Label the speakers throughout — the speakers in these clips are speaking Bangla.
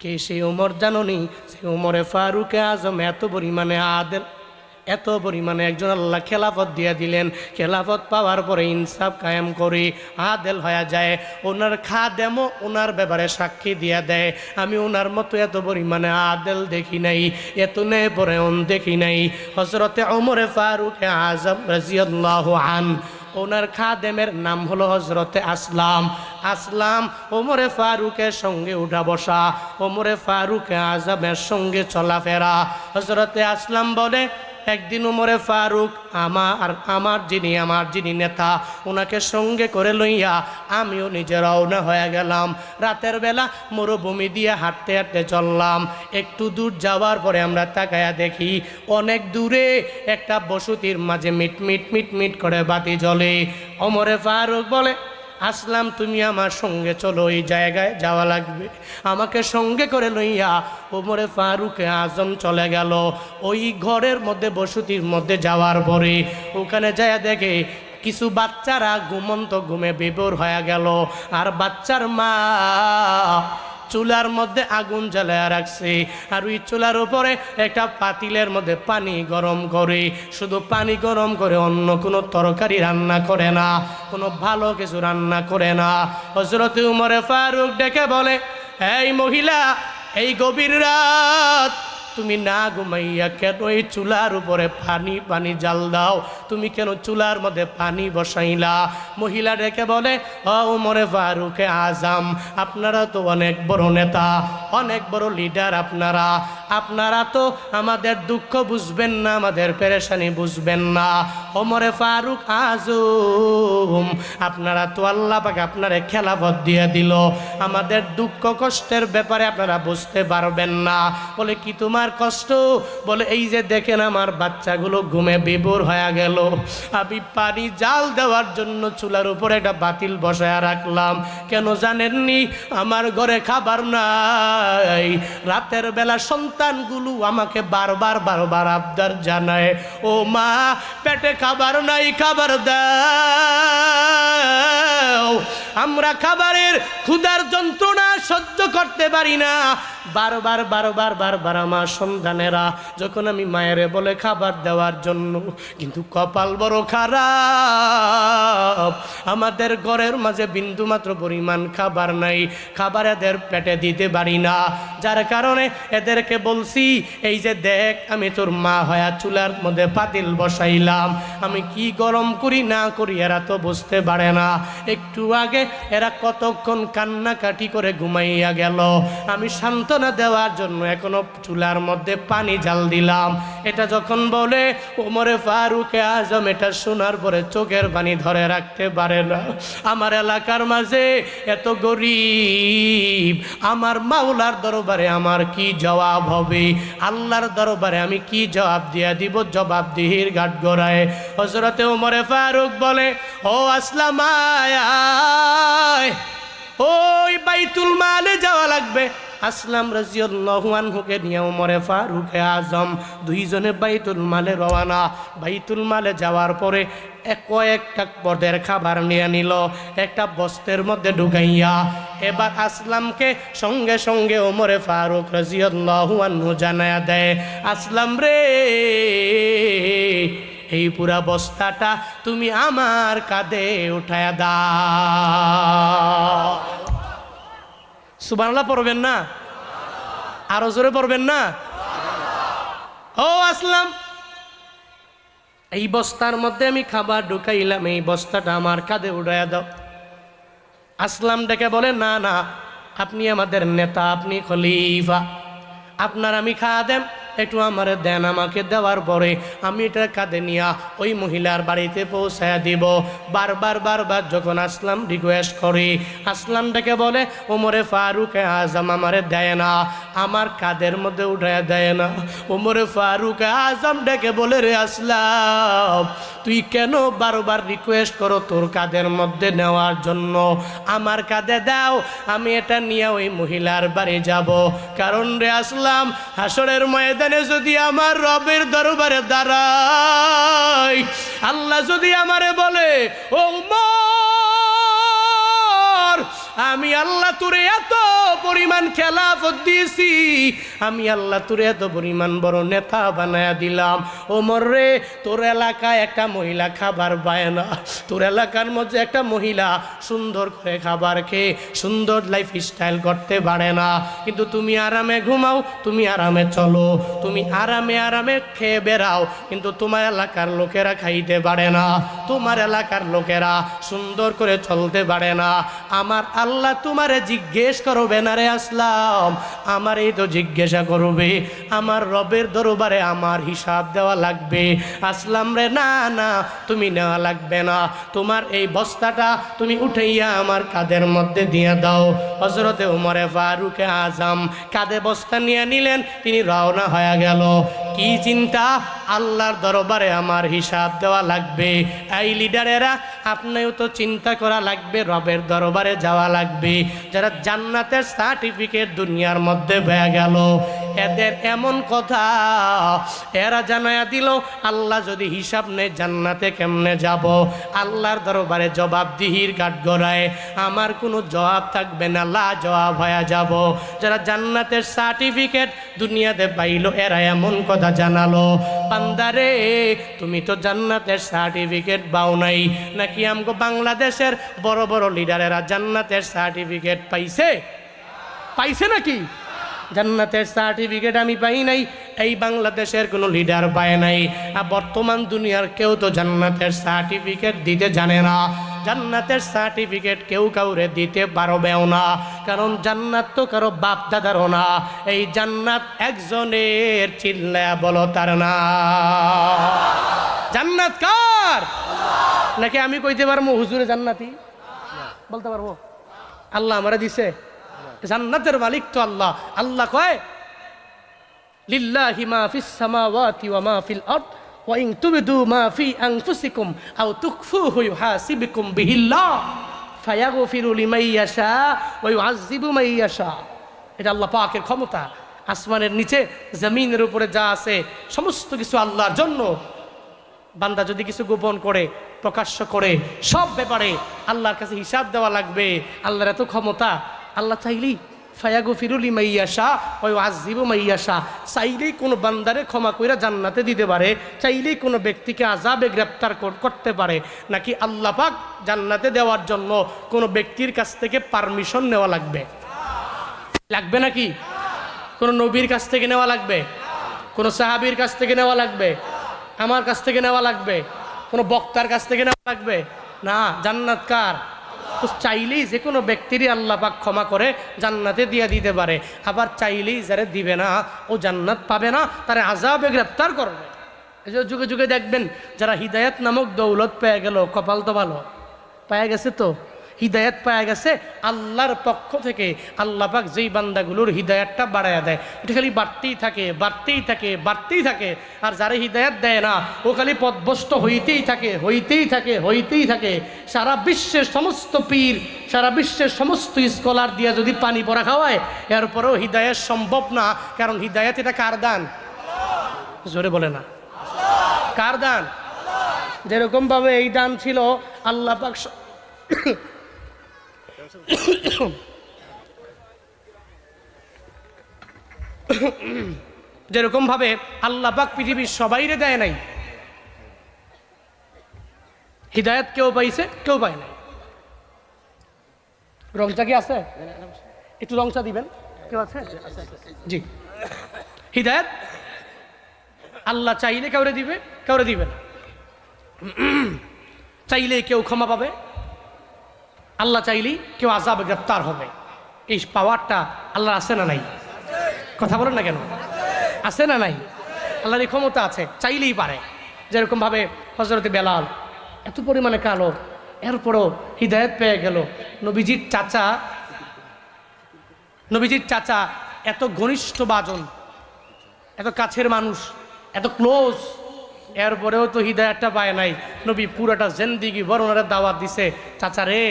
Speaker 1: কে সেই উমর জাননি? সেই উমরে ফারুকে আজম এত পরিমাণে আদেল, এত পরিমাণে একজন আল্লাহ খেলাফত দিয়ে দিলেন। খেলাফত পাওয়ার পরে ইনসাফ কায়েম করে, আদেল হয়ে যায়। ওনার খাদেমও ওনার ব্যাপারে সাক্ষী দিয়ে দেয়। আমি ওনার মতো এত পরিমাণে আদেল দেখি নাই, এত নে পরে দেখি নাই। হজরতে ওমরে ফারুকে আজম রাজিয়াল্লাহু আন ওনার খাদেমের নাম হলো হজরতে আসলাম। আসলাম ওমরে ফারুকের সঙ্গে উঠা বসা, ওমরে ফারুকে আজমের সঙ্গে চলাফেরা। হজরতে আসলাম বলে একদিন উমরে ফারুক, আমার আমার যিনি আমার যিনি নেতা ওনাকে সঙ্গে করে লইয়া আমিও নিজে রওনা হয়ে গেলাম। রাতের বেলা মরুভূমি দিয়ে হাঁটতে হাঁটতে চললাম। একটু দূর যাওয়ার পরে আমরা তাকায়া দেখি, অনেক দূরে একটা বসতির মাঝে মিট মিট মিট মিট করে বাতি জ্বলে। অমরে ফারুক বলে আসলাম, তুমি আমার সঙ্গে চলো, এই জায়গায় যাওয়া লাগবে। আমাকে সঙ্গে করে লইয়া ওমরে ফারুকে আজম চলে গেল। ওই ঘরের মধ্যে, বসতির মধ্যে যাওয়ার পরে ওখানে যায় দেখে কিছু বাচ্চারা ঘুমন্ত ঘুমে বেবর হয়ে গেল। আর বাচ্চার মা চুলার মধ্যে আগুন জ্বালায় রাখছে। আর ওই চুলার উপরে একটা পাতিলের মধ্যে পানি গরম করে। শুধু পানি গরম করে অন্য কোনো তরকারি রান্না করে না, কোনো ভালো কিছু রান্না করে না। হজরত উমরে ফারুক ডেকে বলে, এই মহিলা, এই গভীর রাত তুমি না ঘুমাইয়া কেন এই চুলার উপরে পানি পানি জাল দাও? তুমি কেন চুলার মধ্যে পানি বসাইলা? মহিলা ডেকে বলে, ও উমরে ফারুকে আজাম, আপনারা তো অনেক বড় নেতা, অনেক বড় লিডার আপনারা। আপনারা তো আমাদের দুঃখ বুঝবেন না, আমাদের পেরেশানি বুঝবেন না। ওমরে ফারুক আজম, আপনারা তো আল্লাহ পাকে আপনারে খেলাফত দিয়ে দিল। আমাদের দুঃখ কষ্টের ব্যাপারে আপনারা বুঝতে পারবেন না। বলে, কি তোমার কষ্ট। বলে, এই যে দেখেন আমার বাচ্চাগুলো ঘুমে বিভোর হয়ে গেল। আমি পানি জাল দেওয়ার জন্য চুলার উপরে একটা বাতিল বসায় রাখলাম। কেন জানেননি? আমার ঘরে খাবার নাই। রাতের বেলা সন্তানগুলো আমাকে বারবার বারবার আবদার জানায়, ও মা, পেটে খাবার নাই, খাবার দাও। আমরা খাবারের ক্ষুধার যন্ত্রণা সহ্য করতে পারি না। বারবার বারবার বারবার আমার সন্তানেরা, যখন আমি মায়ের বলে খাবার দেওয়ার জন্য, কিন্তু কপাল বড় খারাপ। আমাদের ঘরের মাঝে বিন্দু মাত্র পরিমাণ খাবার নাই, খাবার এদের পেটে দিতে পারি না। যার কারণে এদেরকে বলছি, এই যে দেখ, আমি তোর মা হয়া চুলার মধ্যে পাতিল বসাইলাম। আমি কি গরম করি না করি এরা তো বুঝতে পারে না। একটু আগে এরা কতক্ষণ কান্নাকাটি করে ঘুমাইয়া গেল। আমি সান্ত্বনা দেওয়ার জন্য এখনও চুলার মধ্যে পানি জাল দিলাম। এটা যখন বলে, ওমরে ফারুকে আজম, এটা শোনার পরে চোখের পানি ধরে রাখতে পারে না। আমার এলাকার মাঝে এত গরিব, আমার মাওলার দরবারে আমার কি জবাব হবে? আল্লাহর দরবারে আমি কি জবাব দিয়া দিব? জবাব দিহির ঘাট গড়ায়। হজরতে ওমরে ফারুক বলে, ও আসলাম। ওই বাইতুল মালে যাওয়া লাগবে। আসলাম রাজিয়াল্লাহু আনহুকে নিয়ে ওমরে ফারুকে আজম। দুইজনে বাইতুল মালে রওয়ানা। বাইতুল মালে যাওয়ার পরে এক কয়েকটা পদের খাবার নিয়ে নিল, একটা বস্তের মধ্যে ঢুকাইয়া। এবার আসলামকে সঙ্গে সঙ্গে ওমরে ফারুক রাজিয়াল্লাহু আনহু জানায়া দেয়, আসলাম রে, এই পুরা বস্তাটা তুমি আমার কাঁধে উঠায়া দাও। সুবাংলা পড়বেন না? আরও জোরে পড়বেন না? ও, আসলাম। এই বস্তার মধ্যে আমি খাবার ঢুকাইলাম, এই বস্তাটা আমার কাঁধে উড়াইয়া দাও। আসলাম ডেকে বলে, না না, আপনি আমাদের নেতা, আপনি খলিফা। আপনার আমি খাওয়া দেন একটু আমার দেন আমাকে দেওয়ার পরে আমি এটা কাঁধে নিয়া ওই মহিলার বাড়িতে পৌঁছায় দিব। বারবার বারবার যখন আসলাম রিকোয়েস্ট করি, আসলাম ডেকে বলে, ওমরে ফারুক আজম আমারে দেয় না, আমার কাদের মধ্যে উঠায় দেয় না। ওমরে ফারুক আজম ডেকে বলে, রে আসলাম, তুই কেন বারবার রিকোয়েস্ট করো তোর কাদের মধ্যে নেওয়ার জন্য? আমার কাঁধে দাও, আমি এটা নিয়ে ওই মহিলার বাড়ি যাব। কারণ রে আসলাম, হাসরের ময়দানে যদি আমার রবের দরবারে দাঁড়াই আল্লাহ যদি আমারে বলে ও উমর আমি আল্লাহ তোরে এত পরিমাণ খেলাফত দিয়েছি, আমি আল্লাহ তোরে এত পরিমাণ বড় নেতা বানায়া দিলাম। ওমর রে, তোর এলাকায় একটা মহিলা খাবার পায় না। তোর এলাকার মধ্যে একটা মহিলা সুন্দর করে খাবার খেয়ে সুন্দর লাইফ স্টাইল করতে পারে না। কিন্তু তুমি আরামে ঘুমাও, তুমি আরামে চলো। তুমি আরামে আরামে খেয়ে বেড়াও, কিন্তু তোমার এলাকার লোকেরা খাইতে পারে না। তোমার এলাকার লোকেরা সুন্দর করে চলতে পারে না। আমার আল্লাহ তোমারে জিজ্ঞেস করবে, না রে আসলাম? আমার এই তো জিজ্ঞাসা করবে, আমার রবের দরবারে আমার হিসাব দেওয়া লাগবে? আসলাম রে, না না, তুমি নেওয়া লাগবে না। তোমার এই বস্তাটা তুমি উঠাইয়া আমার কাদের মধ্যে দিয়ে দাও। হজরতে উমরে ফারুকে আজম কাঁধে বস্তা নিয়ে নিলেন, তিনি রওনা হয়ে গেল। কি চিন্তা? আল্লাহর দরবারে আমার হিসাব দেওয়া লাগবে। এই লিডারেরা, আপনিও তো চিন্তা করা লাগবে, রবের দরবারে যাওয়া লাগবে। যারা জান্নাতের সার্টিফিকেট দুনিয়ার মধ্যে হয়ে গেল এদের এমন কথা। এরা জানায়া দিল, আল্লাহ যদি হিসাব নেই জান্নাতে কেমনে যাব? আল্লাহর দরবারে জবাবদিহির কাঠ গড়ায়, আমার কোনো জবাব থাকবে না লা জবাব হয়ে যাব। যারা জান্নাতের সার্টিফিকেট দুনিয়াতে পাইলো, এরা এমন কথা জানালো, বান্দারে, তুমি তো জান্নাতের সার্টিফিকেট পাও নাই। নাকি আমগো বাংলাদেশের বড় বড় লিডারেরা জান্নাতের সার্টিফিকেট পাইছে? পাইছে নাকি? জান্নাতের সার্টিফিকেট আমি পাই নাই, এই বাংলাদেশের কোনো লিডার পায় নাই। আর বর্তমান দুনিয়ার কেউ তো জান্নাতের সার্টিফিকেট দিতে জানে না। জান্নাতের সার্টিফিকেট কেউ কাউরে দিতে পারবেও না। কারণ জান্নাত তো কারও বাপ দাদারও না। এই জান্নাত একজনের চিল্লা বলো তার না। জান্নাত কার? নাকি আমি কইতে পারব হুজুরে জান্নাতি? বলতে পারব। আল্লাহ আমারে দিছে? জান্নাতের মালিক তো আল্লাহ। আল্লাহ কয়, লিল্লাহি মা ফিস সামাওয়াতি ওয়া মা ফিল আরদ, ওয়া ইন তুবদু মা ফি আনফুসিকুম, আও তুখফুহু ইউহাসিবুকুম বিহিল্লাহ, ফায়াগফিরু লিমান ইয়াশা ওয়া ইউআযযিবু মান ইয়াশা। এটা আল্লাহ পাকের ক্ষমতা। আসমানের নিচে, জমিনের উপরে যা আছে, সমস্ত কিছু আল্লাহর জন্য। বান্দা যদি কিছু গোপন করে, প্রকাশ্য করে, সব ব্যাপারে আল্লাহর কাছে হিসাব দেওয়া লাগবে। আল্লাহর এত ক্ষমতা। আল্লাহ চাইলেই ফায়াগু ফিরুলি মাইয়াশা ওই আজিবু মাইয়াশা চাইলেই কোনো বান্দারে ক্ষমা কইরা জান্নাতে দিতে পারে, চাইলেই কোনো ব্যক্তিকে আজাবে গ্রেপ্তার করতে পারে। নাকি আল্লাহ পাক জান্নাতে দেওয়ার জন্য কোনো ব্যক্তির কাছ থেকে পারমিশন নেওয়া লাগবে? লাগবে নাকি? কোনো নবীর কাছ থেকে নেওয়া লাগবে? কোনো সাহাবীর কাছ থেকে নেওয়া লাগবে? আমার কাছ থেকে নেওয়া লাগবে? কোনো বক্তার কাছ থেকে নেওয়া লাগবে? না, জান্নাত কার? তো চাইলেই যে কোনো ব্যক্তিরই আল্লাহ পাক ক্ষমা করে জান্নাতে দিয়ে দিতে পারে। আবার চাইলেই যারা দিবে না, ও জান্নাত পাবে না, তারা আজাবে গ্রেপ্তার করবে। এই যুগে যুগে দেখবেন, যারা হিদায়ত নামক দৌলত পেয়ে গেল, কপাল তো ভালো, পায়ে গেছে তো? হিদায়ত পাওয়া গেছে, আল্লাহর পক্ষ থেকে আল্লাহ পাক যেই বান্দাগুলোর হিদায়তটা বাড়ায়া দেয়। এটা খালি বাড়তেই থাকে বাড়তেই থাকে বাড়তেই থাকে। আর যারা হিদায়ত দেয় না, ও খালি পদভস্ত হইতেই থাকে হইতেই থাকে হইতেই থাকে। সারা বিশ্বের সমস্ত পীর, সারা বিশ্বের সমস্ত স্কলার দিয়া যদি পানি পরা খাওয়ায় এরপরেও হিদায়ত সম্ভব না। কারণ হিদায়ত এটা কার দান? জোরে বলে না। কার দান? যেরকমভাবে এই দান ছিল, আল্লাহ পাক যেরকমভাবে আল্লাহ পাক পৃথিবীর সবাইরে দেয় নাই হৃদায়ত কেউ পাইছে কেউ পায় নাই। রংচা কি আছে? একটু রংচা দিবেন। কেউ আছে? জি। হৃদায়ত আল্লাহ চাইলে কাউরে দিবে কাউরে দিবে না। চাইলে কেউ ক্ষমা পাবে। আল্লাহ চাইলেই কেউ আজাব গ্রেপ্তার হবে। এই পাওয়ারটা আল্লাহ আছে না নাই? কথা বলেন না কেন? আছে না নাই? আল্লাহর এই ক্ষমতা আছে, চাইলেই পারে। যেরকমভাবে হজরত বেলাল এত পরিমাণে কালো, এরপরও হৃদায়ত পেয়ে গেল। নবীজির চাচা নবীজির চাচা এত ঘনিষ্ঠ বাজন, এত কাছের মানুষ, এত ক্লোজ এরপরেও তো হৃদয়টা পায় নাই। নবী পুরাটা জেন্দিগি বর্ণারে দাওয়াত দিছে, চাচা রে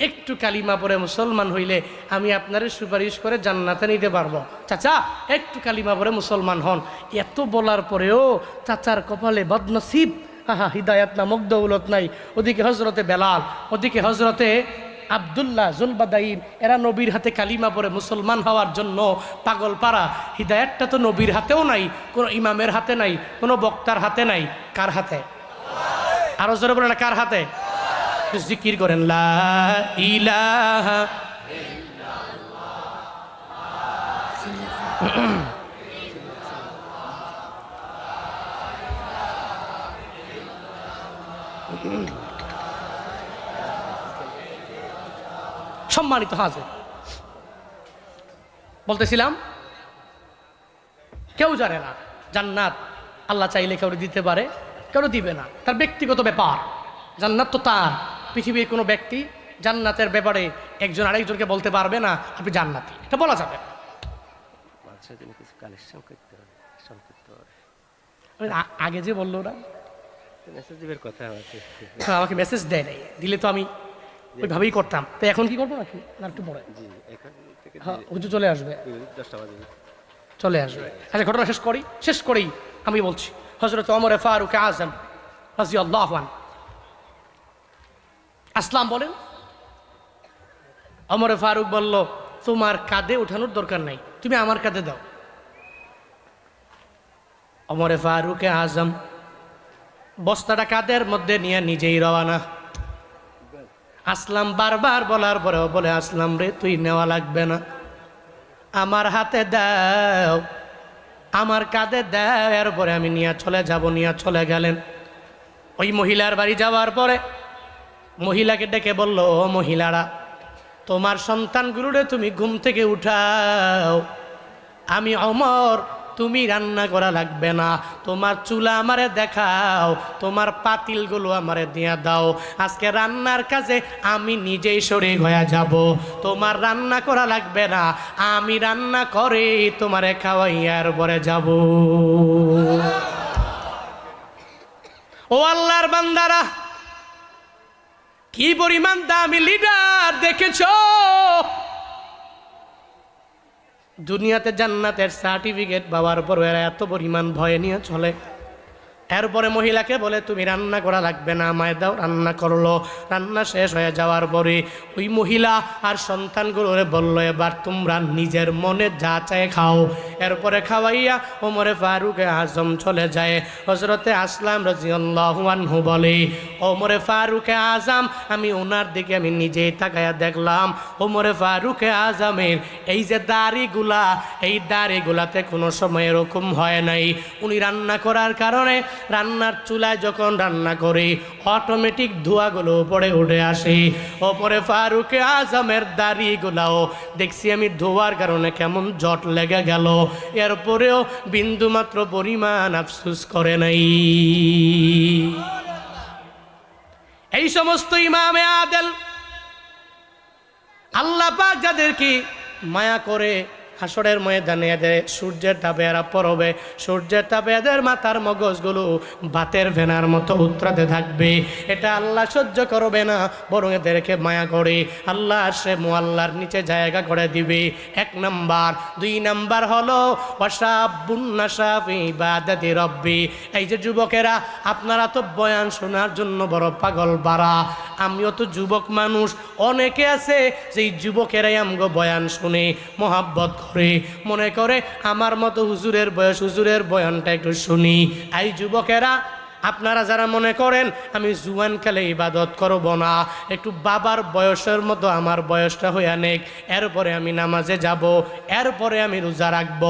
Speaker 1: একটু কালিমা পরে মুসলমান হইলে আমি আপনারে সুপারিশ করে জান্নাতে নিতে পারব। চাচা, একটু কালিমা পরে মুসলমান হন। এত বলার পরেও চাচার কপালে বদনসিব। আহা, হিদায়াত নামক দৌলত নাই। ওদিকে হজরতে বেলাল, ওদিকে হজরতে আবদুল্লাহ জুলবাদাইন, এরা নবীর হাতে কালিমা পরে মুসলমান হওয়ার জন্য পাগল পাড়া। হিদায়তটা তো নবীর হাতেও নাই, কোনো ইমামের হাতে নাই, কোনো বক্তার হাতে নাই। কার হাতে? আরও জোরে বলে কার হাতে? জিকির করেন সম্মানিত হাজির। বলতেছিলাম, কেউ জানে না, জান্নাত আল্লাহ চাইলে কেউ দিতে পারে কেউ দিবে না। তার ব্যক্তিগত ব্যাপার, জান্নাত তো তার। পৃথিবীর কোনো ব্যক্তি জান্নাতের ব্যাপারে একজন আরেকজনকে বলতে পারবে না আপনি জান্নাতি। এটা বলা যাবে না।
Speaker 2: মানুষের জন্য কিছু কালেকশন করতে হবে সংক্ষিপ্ত
Speaker 1: আমি আ- আগে যে বলল না হ্যাঁ, আমাকে মেসেজ দেয় নাই। দিলে তো আমি ওইভাবেই করতাম। তো এখন কি করব নাকি? না একটু পরে। হ্যাঁ হুজুর চলে আসবে। চলে আসবে। আচ্ছা ঘটনা শেষ করি। শেষ করেই আমি বলছি। হজরত অমরে ফারুক আজম রাজি আল্লাহান আসলাম বলেন। অমরে ফারুক বলল, তোমার কাঁধে ওঠানোর দরকার নাই, তুমি আমার কাঁধে দাও। অমরে ফারুকে আজম বস্তাটা কাঁধের মধ্যে নিয়ে নিজেই রওয়ানা আসলাম বারবার বলার পরেও বলে, আসলাম রে, তুই নেওয়া লাগবে না। আমার হাতে দাও, আমার কাঁধে দাও। এরপরে আমি নিয়ে চলে যাব, নিয়ে চলে গেলেন। ওই মহিলার বাড়ি যাওয়ার পরে মহিলাকে ডেকে বলল, ও মহিলারা, তোমার সন্তানগুলোরে তুমি ঘুম থেকে উঠাও। আমি অমর, তুমি রান্না করা লাগবে না। তোমার চুলা আমারে দেখাও, তোমার পাতিলগুলো আমারে দিয়া দাও। আজকে রান্নার কাজে আমি নিজেই সরে গয়া যাব। তোমার রান্না করা লাগবে না, আমি রান্না করে তোমারে খাওয়াইয়ার পরে যাব। ও আল্লাহর বান্দারা কি পরিমাণ দামি লিডার দেখেছ? দুনিয়াতে জান্নাতের সার্টিফিকেট পাওয়ার পর এরা এত পরিমাণ ভয় নিয়ে চলে। এরপরে মহিলাকে বলে, তুমি রান্না করা লাগবে না, আমায় দাও, রান্না করল। রান্না শেষ হয়ে যাওয়ার পরে ওই মহিলা আর সন্তানগুলোরে বলল, এবার তোমরা নিজের মনে যা চায় খাও। এরপরে খাওয়াইয়া ওমরে ফারুকে আজম চলে যায়। হজরতে আসলাম রাজিয়াল্লাহু বলে, ওমরে ফারুকে আজম, আমি ওনার দিকে আমি নিজেই তাকায়া দেখলাম। ওমরে ফারুকে আজমের এই যে দাড়িগুলা, এই দাড়িগুলাতে কোনো সময় এরকম হয় নাই। উনি রান্না করার কারণে রান্নার চুলায় যখন রান্না করে অটোমেটিক ধোঁয়াগুলো উপরে উঠে আসে। ওপরে ফারুকে আজমের দাড়িগুলাও। দেখছি আমি ধোয়ার কারণে কেমন জট লেগে গেল। এরপরেও বিন্দুমাত্র পরিমাণ আফসুস করে নাই। এই সমস্ত ইমামে আদেল আল্লাহ পাক যাদেরকে মায়া করে হাসরের ময়দানে এদের সূর্যের তাপে এরা পরবে। সূর্যের তাপে এদের মাথার মগজগুলো ভাতের ভেনার মতো উত্রাতে থাকবে। এটা আল্লাহ সহ্য করবে না, বরং এদেরকে মায়া করে। আল্লাহ সে মোয়াল্লার নিচে জায়গা করে দিবে। এক নাম্বার। দুই নাম্বার হলো ইবাদাতি রব্বি। এই যে যুবকেরা, আপনারা তো বয়ান শোনার জন্য বড় পাগল বাড়া আমিও তো যুবক মানুষ। অনেকে আছে যেই যুবকেরাই আমগো বয়ান শুনে, মহাব্বত করে। মনে করে, আমার মতো হুজুরের বয়স, হুজুরের বয়ানটা একটু শুনি। এই যুবকেরা আপনারা যারা মনে করেন, আমি জুয়ান খেলে ইবাদত করব না, একটু বাবার বয়সের মতো আমার বয়সটা হইয়া নেক, এরপরে আমি নামাজে যাব, এরপরে আমি রোজা রাখব,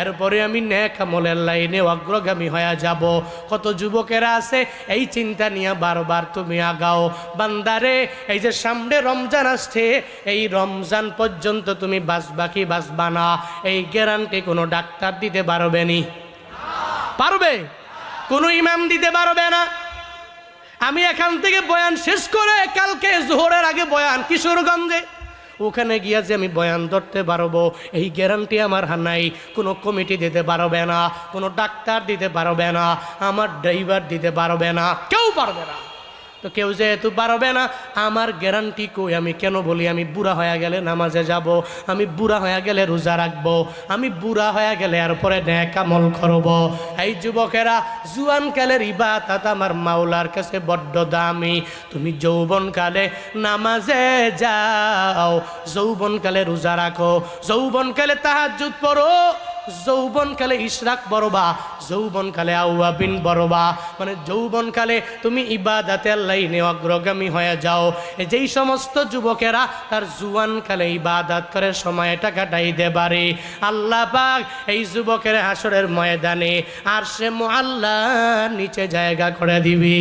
Speaker 1: এরপরে আমি নেক আমলের লাইনে অগ্রগামী হয়ে যাব। কত যুবকেরা আছে, এই চিন্তা নিয়ে বারবার তুমি আগাও, বান্দারে, এই যে সামনে রমজান আসছে, এই রমজান পর্যন্ত তুমি বাঁচবা কি বাঁচবা না, এই গ্যারান্টি কোনো ডাক্তার দিতে পারবে নি। পারবে? কোনো ইমাম দিতে পারবে না। আমি এখান থেকে বয়ান শেষ করে কালকে জোহরের আগে বয়ান কিশোরগঞ্জে। ওখানে গিয়া যে আমি বয়ান ধরতে পারব, এই গ্যারান্টি আমার নাই। কোনো কমিটি দিতে পারবে না, কোনো ডাক্তার দিতে পারবে না, আমার ড্রাইভার দিতে পারবে না, কেউ পারবে না। তো কেউ যেহেতু পারবে না, আমার গ্যারান্টি কই আমি কেন বলি? আমি বুড়া হয়ে গেলে নামাজে যাব, আমি বুড়া হয়ে গেলে রোজা রাখব, আমি বুড়া হয়ে গেলে এরপরে ন্যাকামল করব। এই যুবকেরা, জুয়ান কালের ইবাদত আমার মাওলার কাছে বড্ড দামি। তুমি যৌবনকালে নামাজে যাও যৌবনকালে রোজা রাখো যৌবনকালে তাহাজ্জুদ পড়ো। যৌবনকালে ইশরাক বড়বা যৌবনকালে আউয়াবিন বড়বা মানে যৌবনকালে তুমি ইবাদাতে লাইনে অগ্রগামী হয়ে যাও। যেই সমস্ত যুবকেরা তার জুয়ানকালে ইবাদাত করে কাটাই দে পারে। আল্লাহ পাক এই যুবকের হাসরের ময়দানে আর সে মোয়াল্লা নিচে জায়গা করে দিবি।